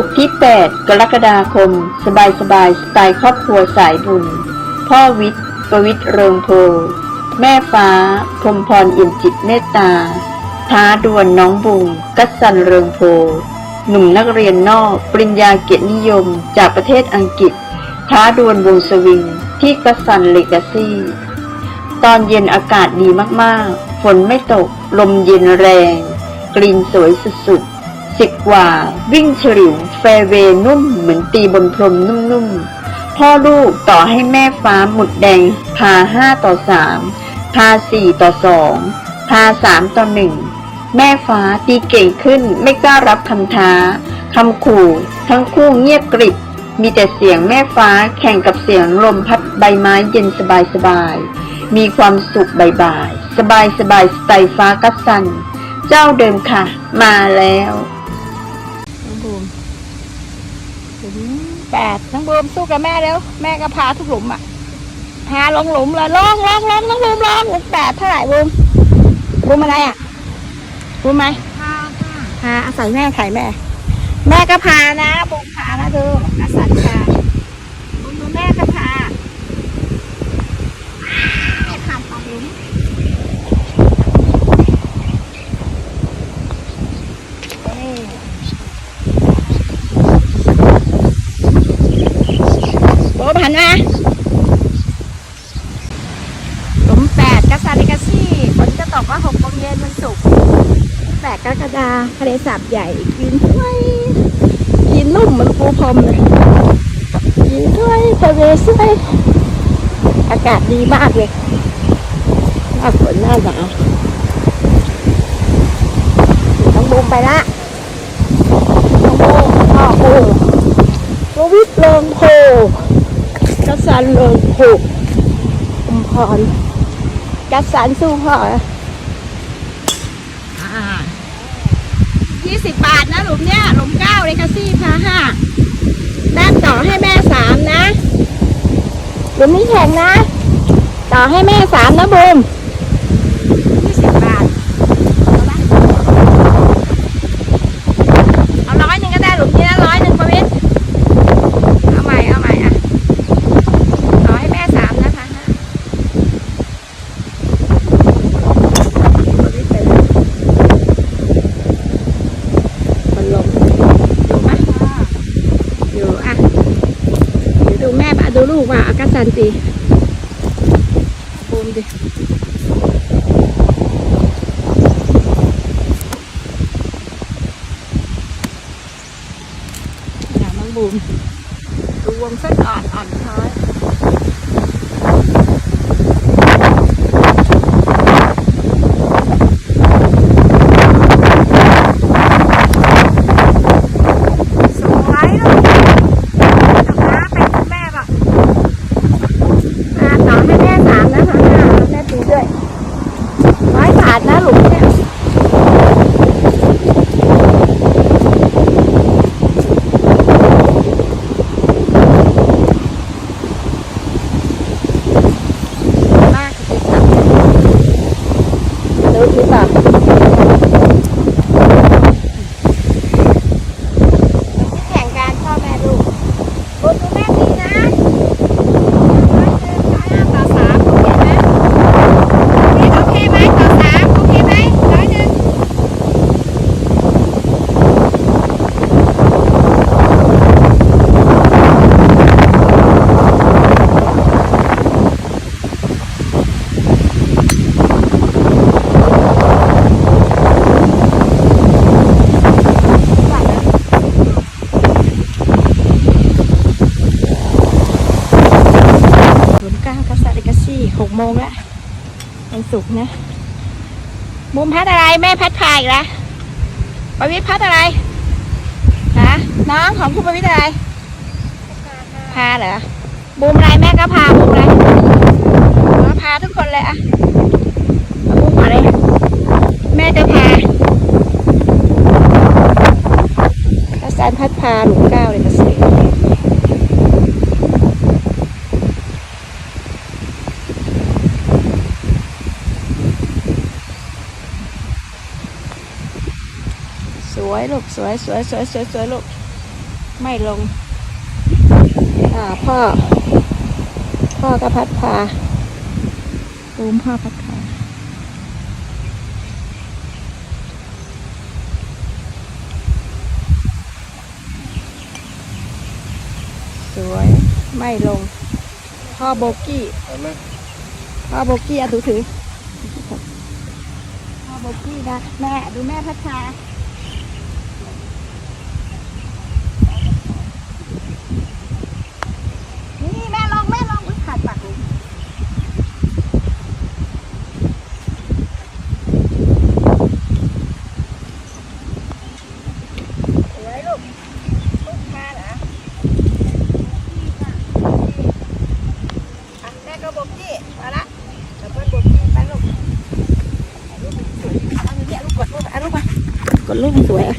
สุขที่ 8 กรกฎาคม สบายสบายๆสไตล์ครอบครัวสายบุญ พ่อวิทย์ประวิทย์เริงโพ แม่ฟ้าพรมพรอี่มจิตเมตตา ท้าดวลน้องบุง กัสสันเริงโพ หนุ่มนักเรียนนอก ปริญญาเกียรตินิยม จากประเทศอังกฤษ ท้าดวลวงสวิง ที่กัสสันเลกาซี่ ตอนเย็นอากาศดีมากๆ ฝนไม่ตก ลมเย็นแรง กลิ่นสวยสุดๆ สิบกว่า วิ่งฉลิวแฟเวนุ่มเหมือนตีบนพรมนุ่มๆ พ่อลูกต่อให้แม่ฟ้าหมุดแดง พาห้าต่อสามพาสี่ต่อสองพาสามต่อหนึ่งแม่ฟ้าตีเก่งขึ้นไม่กล้ารับคำท้าคำขู่ ทั้งคู่เงียบกริบ มีแต่เสียงแม่ฟ้าแข่งกับเสียงลมพัดใบไม้เย็นสบายสบายๆมีความสุขบ่ายๆสบายสบายสไตล์ฟ้ากัสสัน เจ้าเดิมค่ะ มาแล้ว แปดน้องบูมสู้กับแม่เร็วแม่ก็พาทุกหลุมอะ พาลงหลุมเลยลงลงลงน้องบูมลงหลุมแปดเท่าไหร่บูมบูมอะไรอะบูมไหมพาพาอาศัยแม่ไข่แม่ แม่ก็พานะบูมพานะดูอาศัยพาบูมดูแม่ก็พาแม่พาสองหลุมเอ้ย โบมหันมาหลุมแปดกัสซาลิกาซี่ฝนจะตกว่าหกโมงเย็นวันศุกร์ แปดกรกฎาทะเลสาบใหญ่กินถ้วยกินนุ่มเหมือนปูพรมเลยกินถ้วยทะเลสวยอากาศดีมากเลยหน้าฝนหน้าหนาวต้องบูมไปละต้องบูมพ่อบูมววิทย์เลิงโพกัสสันเลิงโพอมพรกัสสันสู้พ่อ ยี่สิบบาทนะหลุมเนี้ยหลุมเก้าเลยค่ะซี่พาห้าด้านต่อให้แม่สามนะหลุมนี้แข็งนะ ต่อให้แม่สามนะบูมยี่สิบบาท เอาร้อยหนึ่งก็ได้หลุมนี้นะร้อยหนึ่งประวิทย์ เอาใหม่ เอาใหม่อะ ขอให้แม่สามนะคะนะมันลงอยู่ปะอยู่อะเดี๋ยวดูแม่ปะดูลูก ว่าอากาศสันตีบูมดิอย่าน้องบูม ดูวงเส้นอ่อนอ่อนช้อยสวยเลยจับน้าไปคุณแม่ก่อนอ่าต่อให้แม่สามนะคะแม่ตีด้วย ดนะหลุมเนี่ยมากจริงค่ะดูที่แบบแข่งการพ่อแม่ลูกคุณดูแม่ดีนะร้อยหนึ่งร้อยห้าต่อสามโอเคไหมนี่โอเคไหมต่อสามโอเคไหมร้อยหนึ่ง ศูนย์เก้ากัสซาลิกาซี่หกโมงแล้ว วันศุกร์นะบุมพัดอะไรแม่พัดพายอีกแล้วประวิทย์พัดอะไรฮะน้องของคุณประวิทย์อะไร พาเหรอบูมอะไรแม่ก็พาบูมอะไรพาทุกคนเลยอะบูมอะไรแม่จะพากัสซานพัดพาหลุมเก้าเลยกัสซี่ สวย ลูกสวยสวยสวยสวยสวยลูกไม่ลงอ่าพ่อ พ่อก็พัดพาบูมพ่อพัดพาสวยไม่ลง พ่อโบกี้พ่อโบกี้อะถือถือพ่อโบกี้นะแม่ดูแม่พัชชา นี่แม่ลองแม่ลองอุ้ยขาดปากลุงสวยลูกลูกมาเหรออะแม่ก็บอกกี้มาละเดี๋ยวเพื่อนบอกกี้ไปลูกถ่ายรูปสวยเอาอย่างเงี้ยลูกกดลูกอะลูกมากด ลูกให้สวยอะ